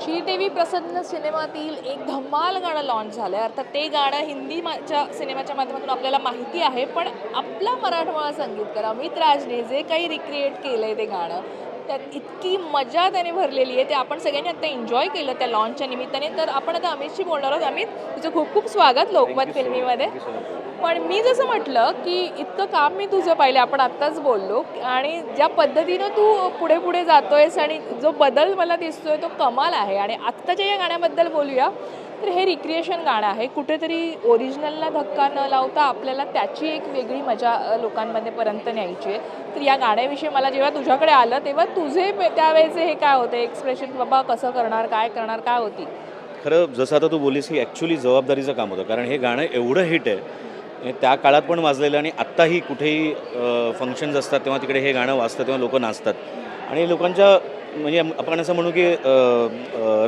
श्रीदेवी प्रसन्न सिनेमातील एक धमाल गाणं लॉन्च झालं आहे अर्थात ते गाणं हिंदी माझ्या सिनेमाच्या माध्यमातून आपल्याला माहिती आहे पण आपला मराठवाळा संगीतकार अमित राजने जे काही रिक्रिएट केलं आहे ते गाणं त्यात इतकी मजा त्याने भरलेली आहे. ते आपण सगळ्यांनी आता एन्जॉय केलं त्या लॉन्चच्या निमित्ताने. तर आपण आता अमितशी बोलणार आहोत. अमित तुझं खूप खूप स्वागत लोकमत फिल्मीमध्ये. पण मी जसं म्हटलं की इतकं काम मी तुझं पाहिलं आपण आत्ताच बोललो. आणि ज्या पद्धतीनं तू पुढे पुढे जातोयस आणि जो बदल मला दिसतोय तो कमाल आहे. आणि आत्ताच्या या गाण्याबद्दल बोलूया. तर हे रिक्रिएशन गाणं आहे. कुठेतरी ओरिजिनलला धक्का न लावता आपल्याला त्याची एक वेगळी मजा लोकांमध्ये पर्यंत न्यायची आहे. तर या गाण्याविषयी मला जेव्हा तुझ्याकडे आलं तेव्हा तुझे पे- त्यावेळेचे हे काय होते? एक्सप्रेशन बाबा कसं करणार काय करणार काय होती? खरं जसं आता तू बोलीस की ॲक्च्युली जबाबदारीचं काम होतं. कारण हे गाणं एवढं हिट आहे. त्या काळात पण वाजलेलं आणि आत्ताही कुठेही फंक्शन्स असतात तेव्हा तिकडे हे गाणं वाजतं तेव्हा लोक नाचतात. आणि लोकांच्या म्हणजे आपण असं म्हणू की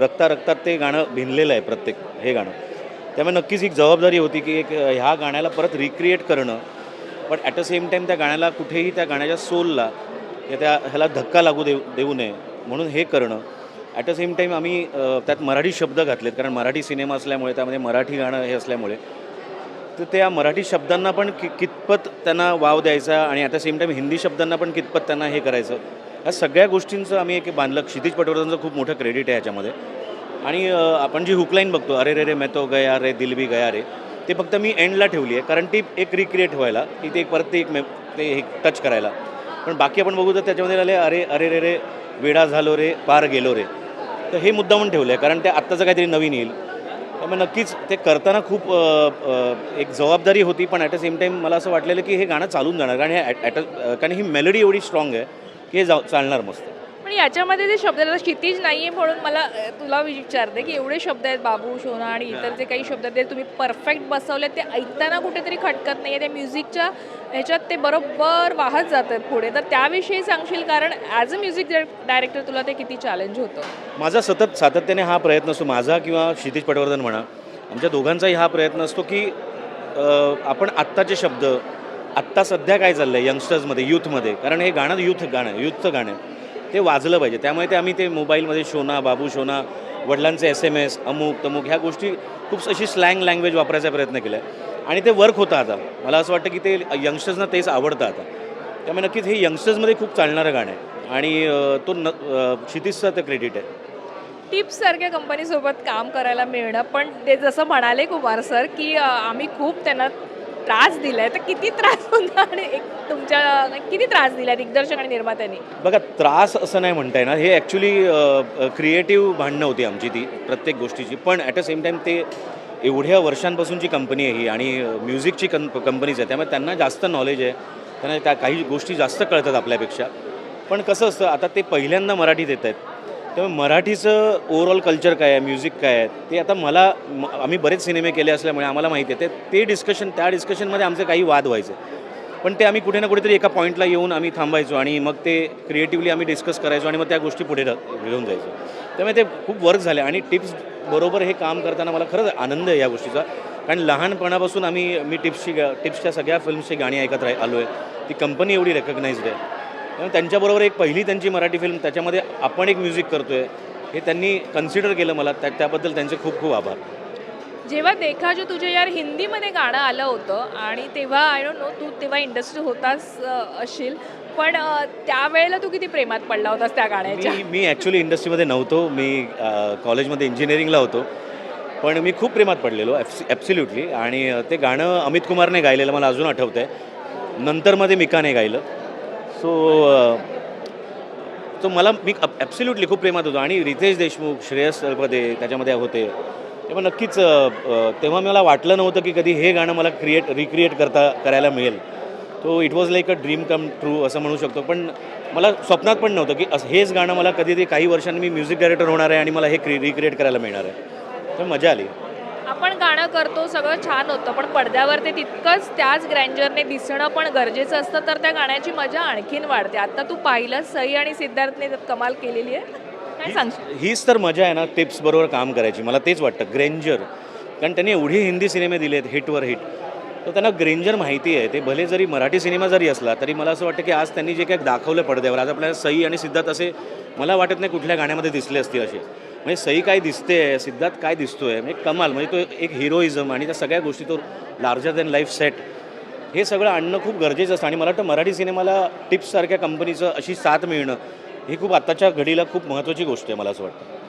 रक्ता रक्तात ते गाणं भिनलेलं आहे प्रत्येक हे गाणं. त्यामुळे नक्कीच एक जबाबदारी होती की एक ह्या गाण्याला परत रिक्रिएट करणं. पण ॲट अ सेम टाईम त्या गाण्याला कुठेही त्या गाण्याच्या सोलला या त्या ह्याला धक्का लागू देऊ देऊ नये म्हणून हे करणं. ॲट अ सेम टाईम आम्ही त्यात मराठी शब्द घातलेत कारण मराठी सिनेमा असल्यामुळे त्यामध्ये मराठी गाणं हे असल्यामुळे तर त्या मराठी शब्दांना पण कि कितपत त्यांना वाव द्यायचा आणि at a same time Hindi शब्दांना पण कितपत त्यांना हे करायचं या सगळ्या गोष्टींचं आम्ही एक बांधलं. क्षितिज पटवर्धनचं खूप मोठं क्रेडिट आहे ह्याच्यामध्ये आणि आपण जी हुकलाईन बघतो अरे रे रे मैं तो गया रे दिल भी गया रे ते फक्त मी एंडला ठेवली आहे. कारण ती एक रिक्रिएट व्हायला की ते एक परत ते एक मे ते हे टच करायला. पण बाकी आपण बघू तर त्याच्यामध्ये आले अरे अरे रे रे वेडा झालो रे पार गेलो रे. तर हे मुद्दा म्हणून ठेवलं आहे कारण ते आत्ताचं काहीतरी नवीन येईल. त्यामुळे नक्कीच ते करताना खूप एक जबाबदारी होती पण ॲट अ सेम टाईम मला असं वाटलेलं की हे गाणं चालून जाणार. कारण हे ॲट कारण ही मेलडी एवढी स्ट्रॉंग आहे. हे जा चालणार मस्त. पण याच्यामध्ये जे शब्द आहेत, आता क्षितिज नाही आहे म्हणून मला तुला विचारते की एवढे शब्द आहेत बाबू शोना आणि इतर जे काही शब्द आहेत ते तुम्ही परफेक्ट बसवले ते ऐकताना कुठेतरी खटकत नाही आहे त्या म्युझिकच्या ह्याच्यात ते बरोबर वाहत जातात पुढे. तर त्याविषयी सांगशील? कारण ॲज अ म्युझिक डायरेक्टर तुला ते किती चॅलेंज होतं. माझा सतत सातत्याने हा प्रयत्न असतो माझा किंवा क्षितिज पटवर्धन म्हणा आमच्या दोघांचाही हा प्रयत्न असतो की आपण आत्ताचे शब्द आत्ता सध्या काय चाललं आहे यंगस्टर्समध्ये यूथमध्ये कारण हे गाणं यूथ गाणं यूथचं गाणं आहे. ते वाजलं पाहिजे. त्यामुळे ते आम्ही ते मोबाईलमध्ये शोना बाबू शोना वडिलांचे एस एम एस अमुक तमुक ह्या गोष्टी खूप अशी स्लँग लँग्वेज वापरायचा प्रयत्न केला आहे आणि ते वर्क होतं आता. मला असं वाटतं की ते यंगस्टर्सना तेच आवडतं आता. त्यामुळे नक्कीच हे यंगस्टर्समध्ये खूप चालणारं गाणं आहे. आणि तो न अ, क्षितिजचा ते क्रेडिट आहे. टिप्ससारख्या कंपनीसोबत काम करायला मिळणं पण ते जसं म्हणाले कुमार सर की आम्ही खूप त्यांना त्रास दिलाय तर किती त्रास होता आणि एक तुमच्या किती त्रास दिलाय दिग्दर्शक आणि निर्मात्यांनी? बघा त्रास असं नाही म्हणता येणार. हे ॲक्च्युली क्रिएटिव्ह भांडणं होती आमची ती प्रत्येक गोष्टीची. पण ॲट अ सेम टाईम ते एवढ्या वर्षांपासूनची कंपनी आहे ही आणि म्युझिकची कं कंपनीज आहे त्यामुळे त्यांना जास्त नॉलेज आहे. त्यांना त्या काही गोष्टी जास्त कळतात आपल्यापेक्षा. पण कसं असतं आता ते पहिल्यांदा मराठीत येत आहेत. त्यामुळे मराठीचं ओव्हरऑल कल्चर काय आहे म्युझिक काय आहे ते आता मला म- आम्ही बरेच सिनेमे केले असल्यामुळे आम्हाला माहिती आहे. ते ते डिस्कशन त्या डिस्कशनमध्ये आमचे काही वाद व्हायचे. पण ते आम्ही कुठे ना कुठेतरी एका पॉईंटला येऊन आम्ही थांबायचो आणि मग ते क्रिएटिव्हली आम्ही डिस्कस करायचो आणि मग त्या गोष्टी पुढे घेऊन जायचो. त्यामुळे ते खूप वर्क झाले आणि टिप्स बरोबर हे काम करताना मला खरंच आनंद आहे या गोष्टीचा. कारण लहानपणापासून आम्ही मी टिप्सची टिप्सच्या सगळ्या फिल्म्सची गाणी ऐकत राह आलो आहे ती कंपनी एवढी रेकग्नाइज्ड आहे. त्यामुळे त्यांच्याबरोबर एक पहिली त्यांची मराठी फिल्म त्याच्यामध्ये आपण एक म्युझिक करतो आहे हे त्यांनी कन्सिडर केलं मला. त्या त्याबद्दल त्यांचे खूप खूप आभार. जेव्हा देखा जो तुझे यार हिंदीमध्ये गाणं आलं होतं आणि तेव्हा आय डोंट नो तू तेव्हा इंडस्ट्री होतास अ, असशील पण त्यावेळेला तू किती प्रेमात पडला होतास त्या गाण्याच्या? मी मी ॲक्च्युली इंडस्ट्रीमध्ये नव्हतो. मी कॉलेजमध्ये इंजिनिअरिंगला होतो. पण मी खूप प्रेमात पडलेलो ॲप्सि ॲब्सल्युटली आणि ते गाणं अमित कुमारने गायलेलं मला अजून आठवतं आहे नंतर मध्ये मिकाने गायलं. सो तो मला मी ॲब्सल्युटली खूप प्रेमात होतो आणि रितेश देशमुख श्रेयस सरपदे त्याच्यामध्ये होते. तेव्हा नक्कीच तेव्हा मला वाटलं नव्हतं की कधी हे गाणं मला क्रिएट रिक्रिएट करता करायला मिळेल. तो it was like a dream come true असं म्हणू शकतो. पण मला स्वप्नात पण नव्हतं की असं हेच गाणं मला कधी ते काही वर्षांनी मी म्युझिक डायरेक्टर होणार आहे आणि मला हे क्रि रिक्रिएट करायला मिळणार आहे. तर मजा आली. आपण गाणं करतो सगळं छान होतं पण पडद्यावर ते तितकंच त्याच ग्रँजरने दिसणं पण गरजेचं असतं तर त्या गाण्याची मजा आणखीन वाढते. आता तू पाहिलं सई आणि सिद्धार्थने कमाल केलेली आहे. काय सांगशील? हीच तर मजा आहे ना टिप्स बरोबर काम करायची. मला तेच वाटतं ग्रेंजर कारण त्यांनी एवढे हिंदी सिनेमे दिलेत हिटवर हिट तर त्यांना ग्रेंजर माहिती आहे. ते भले जरी मराठी सिनेमा जरी असला तरी मला असं वाटतं की आज त्यांनी जे काही दाखवलं पडद्यावर आज आपल्याला सई आणि सिद्धार्थ असे मला वाटत नाही कुठल्या गाण्यामध्ये दिसले असतील असे. म्हणजे सई काय दिसते सिद्धार्थ काय दिसतो आहे म्हणजे कमाल म्हणजे तो एक हिरोईझम आणि त्या सगळ्या गोष्टी तो लार्जर दॅन लाईफ सेट. हे सगळं आणणं खूप गरजेचं असतं आणि मला वाटतं मराठी सिनेमाला टिप्ससारख्या कंपनीचं अशी साथ मिळणं ही खूप आत्ताच्या घडीला खूप महत्त्वाची गोष्ट आहे मला असं वाटतं.